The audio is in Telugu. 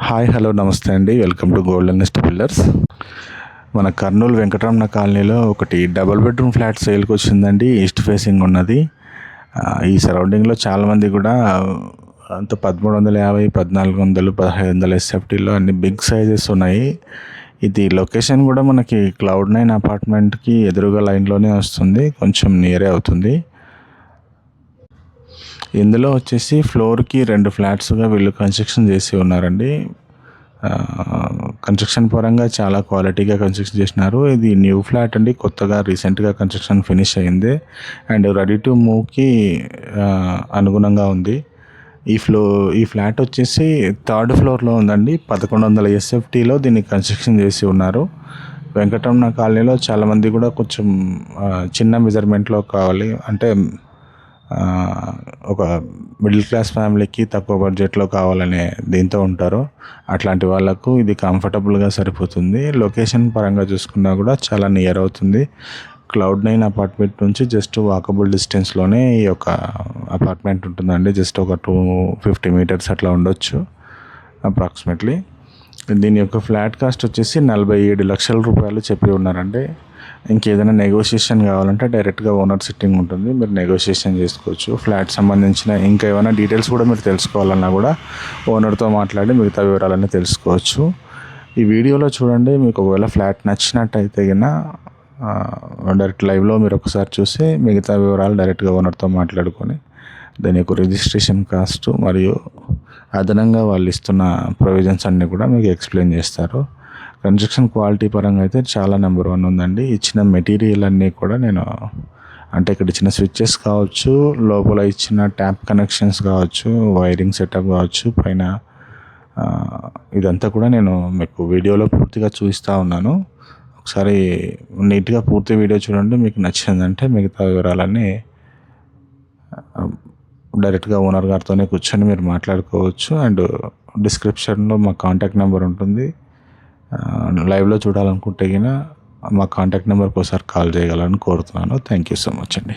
హాయ్ హలో నమస్తే అండి. Welcome to golden nest builders. మన కర్నూలు వెంకటరమణ కాలనీలో ఒకటి డబుల్ బెడ్రూమ్ ఫ్లాట్ సేల్కి వచ్చిందండి. ఈస్ట్ ఫేసింగ్ ఉన్నది. ఈ సరౌండింగ్లో చాలామంది కూడా అంత పదమూడు వందల యాభై పద్నాలుగు వందలు పదహైదు వందల ఎస్ఎఫ్టీలో అన్ని బిగ్ సైజెస్ ఉన్నాయి. ఇది లొకేషన్ కూడా మనకి క్లౌడ్ నైన్ అపార్ట్మెంట్కి ఎదురుగా లైన్లోనే వస్తుంది. కొంచెం నియరే అవుతుంది. ఇందులో వచ్చేసి ఫ్లోర్కి రెండు ఫ్లాట్స్గా వీళ్ళు కన్స్ట్రక్షన్ చేసి ఉన్నారండి. కన్స్ట్రక్షన్ పరంగా చాలా క్వాలిటీగా కన్స్ట్రక్షన్ చేసినారు. ఇది న్యూ ఫ్లాట్ అండి. కొత్తగా రీసెంట్గా కన్స్ట్రక్షన్ ఫినిష్ అయింది. అండ్ రెడీ టు మూవ్కి అనుగుణంగా ఉంది. ఈ ఫ్లో ఈ ఫ్లాట్ వచ్చేసి థర్డ్ ఫ్లోర్లో ఉందండి. పదకొండు వందల ఎస్ఎఫ్టీలో దీన్ని కన్స్ట్రక్షన్ చేసి ఉన్నారు. వెంకటరమణ కాలనీలో చాలామంది కూడా కొంచెం చిన్న మెజర్మెంట్లో కావాలి. అంటే ఒక మిడిల్ క్లాస్ ఫ్యామిలీకి తక్కువ బడ్జెట్లో కావాలనే దీంతో ఉంటారు. అట్లాంటి వాళ్ళకు ఇది కంఫర్టబుల్గా సరిపోతుంది. లొకేషన్ పరంగా చూసుకున్నా కూడా చాలా నియర్ అవుతుంది. క్లౌడ్ నైన్ అపార్ట్మెంట్ నుంచి జస్ట్ వాకబుల్ డిస్టెన్స్లోనే ఈ యొక్క అపార్ట్మెంట్ ఉంటుందండి. జస్ట్ ఒక టూ ఫిఫ్టీ మీటర్స్ అట్లా ఉండొచ్చు అప్రాక్సిమేట్లీ దీని యొక్క ఫ్లాట్ కాస్ట్ వచ్చేసి నలభై ఏడు లక్షల రూపాయలు చెప్పి ఉన్నారండి. ఇంకేదైనా నెగోషియేషన్ కావాలంటే డైరెక్ట్గా ఓనర్ సిట్టింగ్ ఉంటుంది. మీరు నెగోషియేషన్ చేసుకోవచ్చు. ఫ్లాట్ సంబంధించిన ఇంకా ఏమైనా డీటెయిల్స్ కూడా మీరు తెలుసుకోవాలన్నా కూడా ఓనర్తో మాట్లాడి మిగతా వివరాలన్నీ తెలుసుకోవచ్చు. ఈ వీడియోలో చూడండి మీకు ఒకవేళ ఫ్లాట్ నచ్చినట్టయితే కన్నా డైరెక్ట్ లైవ్లో మీరు ఒకసారి చూసి మిగతా వివరాలు డైరెక్ట్గా ఓనర్తో మాట్లాడుకొని దాని యొక్క రిజిస్ట్రేషన్ కాస్ట్ మరియు అదనంగా వాళ్ళు ఇస్తున్న ప్రొవిజన్స్ అన్నీ కూడా మీకు ఎక్స్ప్లెయిన్ చేస్తారు. కన్స్ట్రక్షన్ క్వాలిటీ పరంగా అయితే చాలా నెంబర్ వన్ ఉందండి. ఇచ్చిన మెటీరియల్ అన్నీ కూడా నేను అంటే ఇక్కడ ఇచ్చిన స్విచ్చెస్ కావచ్చు లోపల ఇచ్చిన ట్యాప్ కనెక్షన్స్ కావచ్చు వైరింగ్ సెటప్ కావచ్చు పైన ఇదంతా కూడా నేను మీకు వీడియోలో పూర్తిగా చూపిస్తూ ఉన్నాను. ఒకసారి నీట్గా పూర్తి వీడియో చూడండి మీకు నచ్చిందంటే మిగతా వివరాలన్నీ డైరెక్ట్గా ఓనర్ గారితోనే కూర్చొని మీరు మాట్లాడుకోవచ్చు. అండ్ డిస్క్రిప్షన్లో మా కాంటాక్ట్ నెంబర్ ఉంటుంది. లైవ్లో చూడాలనుకుంటే గిన మా కాంటాక్ట్ నెంబర్కి ఒకసారి కాల్ చేయగలని కోరుతున్నాను. థ్యాంక్ యూ సో మచ్ అండి.